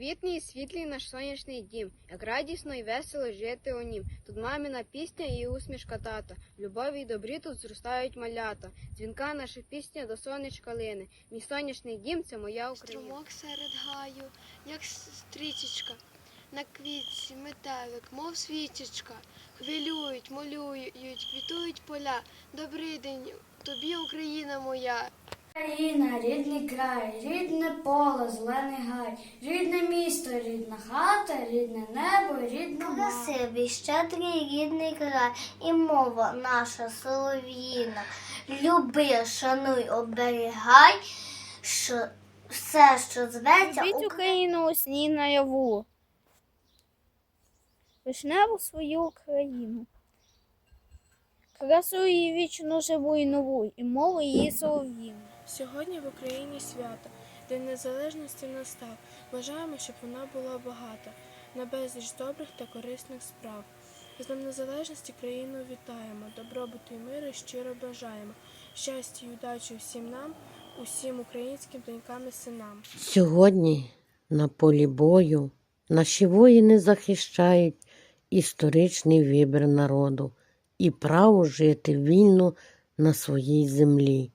Привітний і світлий наш сонячний дім, як радісно і весело жити у нім. Тут мамина пісня і усмішка тата. Любові й добрі тут зростають малята. Дзвінка наша пісня до сонечка лине. Мій сонячний дім це моя Україна. Струмок серед гаю, як стрічечка, на квітці метелик, мов свічечка, хвилюють, молюють, квітують поля. Добрий день, тобі, Україна моя. Україна, рідний край, рідне поле, зелений гай, рідне місто, рідна хата, рідне небо, рідна мати. Красивий, щедрий рідний край і мова наша солов'їна. Люби, шануй, оберігай, що все, що зветься, Любіть Україну у сні наяву. Вишневу свою Україну. Красу її вічно живу і нову, і мову її солов'їну. Сьогодні в Україні свято, День Незалежності настав. Бажаємо, щоб вона була багата на безліч добрих та корисних справ. З Днем Незалежності країну вітаємо, добробуту і миру щиро бажаємо. Щастя і удачі всім нам, усім українським донькам і синам. Сьогодні на полі бою наші воїни захищають історичний вибір народу і право жити вільно на своїй землі.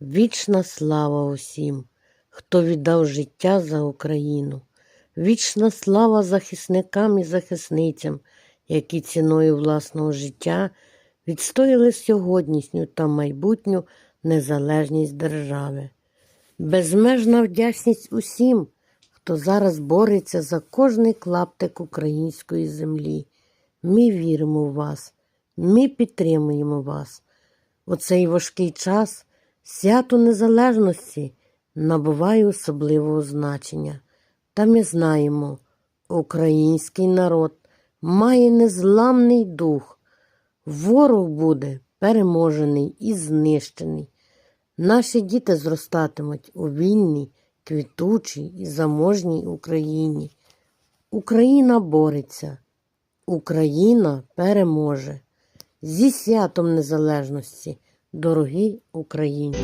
Вічна слава усім, хто віддав життя за Україну. Вічна слава захисникам і захисницям, які ціною власного життя відстояли сьогоднішню та майбутню незалежність держави. Безмежна вдячність усім, хто зараз бореться за кожний клаптик української землі. Ми віримо в вас, ми підтримуємо вас. У цей важкий час свято Незалежності набуває особливого значення. Та ми знаємо, український народ має незламний дух. Ворог буде переможений і знищений. Наші діти зростатимуть у вільній, квітучій і заможній Україні. Україна бореться, Україна переможе. Зі святом незалежності, дорогі українці!